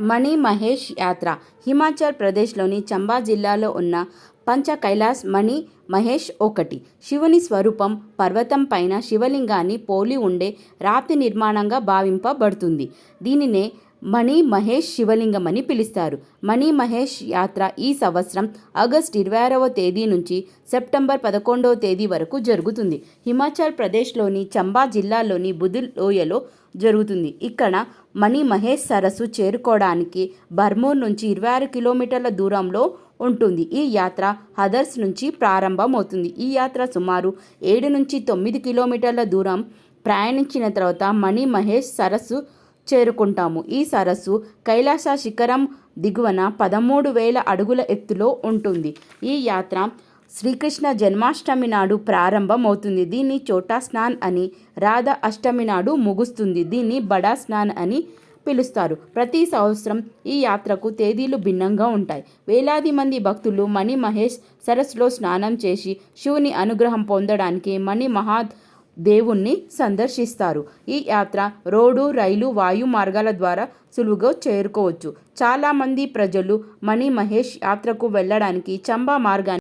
మణి మహేష్ యాత్ర. హిమాచల్ ప్రదేశ్లోని చంబా జిల్లాలో ఉన్న పంచ కైలాస్ మణి మహేష్ ఒకటి. శివుని స్వరూపం పర్వతం పైన శివలింగాన్ని పోలి ఉండే రాతి నిర్మాణంగా భావింపబడుతుంది. దీనినే మణి మహేష్ శివలింగం అని పిలుస్తారు. మణి మహేష్ యాత్ర ఈ సంవత్సరం ఆగస్ట్ ఇరవై ఆరవ తేదీ నుంచి సెప్టెంబర్ పదకొండవ తేదీ వరకు జరుగుతుంది. హిమాచల్ ప్రదేశ్లోని చంబా జిల్లాలోని బుధుల్ లోయలో జరుగుతుంది. ఇక్కడ మణి మహేష్ సరస్సు చేరుకోవడానికి బర్మూర్ నుంచి ఇరవై ఆరు కిలోమీటర్ల దూరంలో ఉంటుంది. ఈ యాత్ర హదర్స్ నుంచి ప్రారంభమవుతుంది. ఈ యాత్ర సుమారు ఏడు నుంచి తొమ్మిది కిలోమీటర్ల దూరం ప్రయాణించిన తర్వాత మణి మహేష్ సరస్సు చేరుకుంటాము. ఈ సరస్సు కైలాస శిఖరం దిగువన పదమూడు వేల అడుగుల ఎత్తులో ఉంటుంది. ఈ యాత్ర శ్రీకృష్ణ జన్మాష్టమి నాడు ప్రారంభమవుతుంది. దీన్ని చోటా స్నాన్ అని రాధ అష్టమి నాడు ముగుస్తుంది. దీన్ని బడా స్నాన్ అని పిలుస్తారు. ప్రతి సంవత్సరం ఈ యాత్రకు తేదీలు భిన్నంగా ఉంటాయి. వేలాది మంది భక్తులు మణి మహేష్ సరస్సులో స్నానం చేసి శివుని అనుగ్రహం పొందడానికి మణి మహా దేవుణ్ణి సందర్శిస్తారు. ఈ యాత్ర రోడ్డు రైలు వాయు మార్గాల ద్వారా సులువుగా చేరుకోవచ్చు. చాలామంది ప్రజలు మణి మహేష్ యాత్రకు వెళ్ళడానికి చంబా మార్గాన్ని